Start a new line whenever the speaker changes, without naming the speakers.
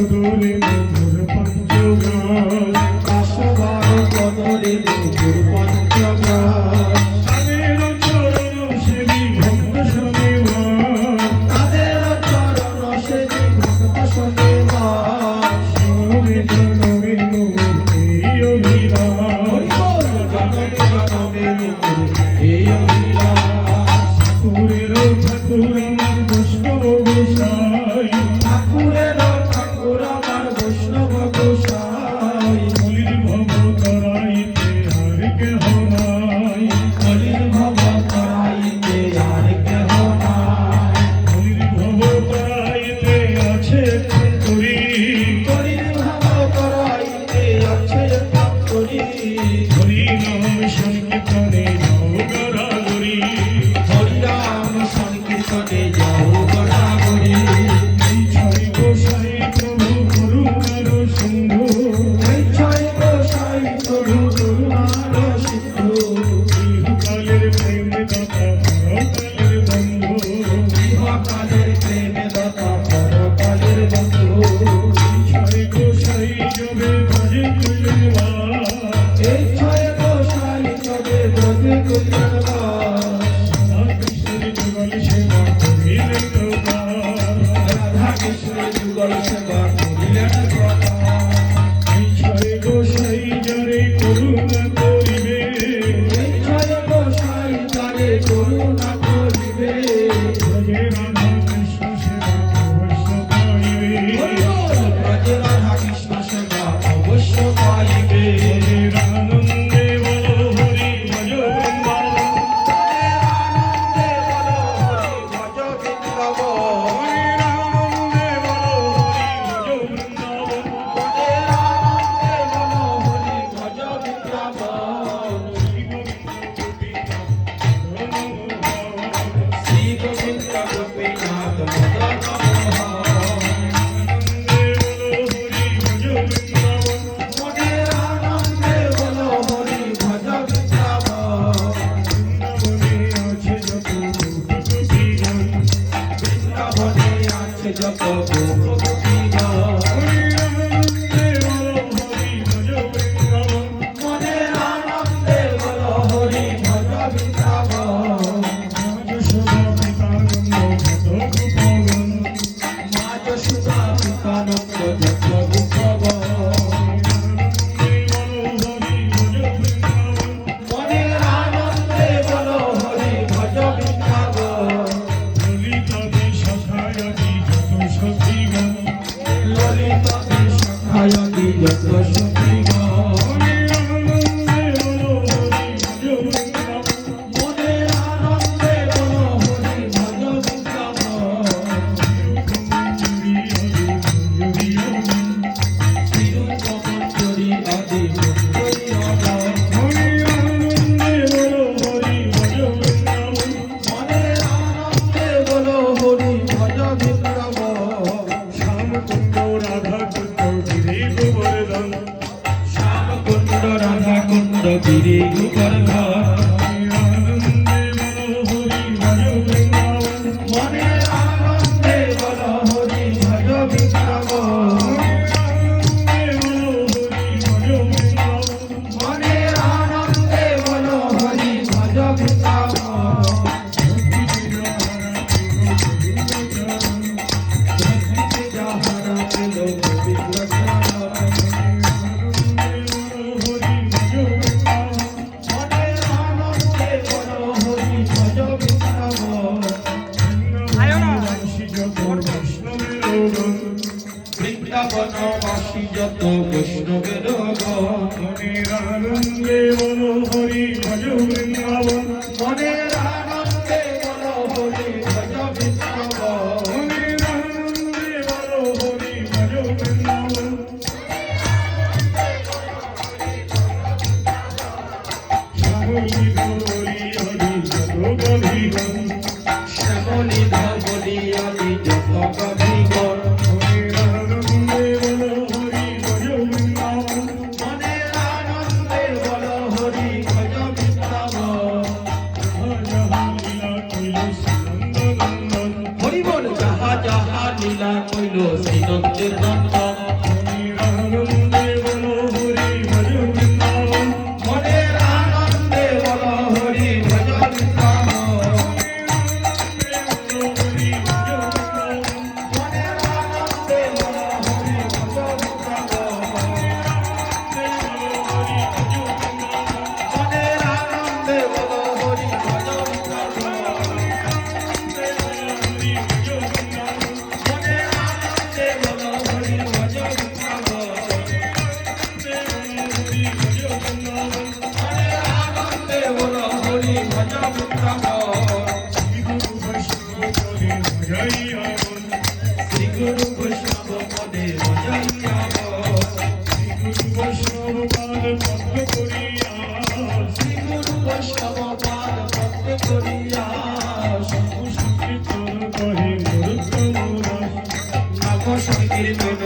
মধুরে মধুর Yeah, দাও
রাধা কুণ্ড গিরি গোবর্ধন। শ্যাম কুণ্ড রাধা কুণ্ড গিরি গোবর্ধন।
বৃন্দাবনবাসী যত বৈষ্ণবের
গণের আনন্দে
মনোহরি ভজনে Señor, bendito. নব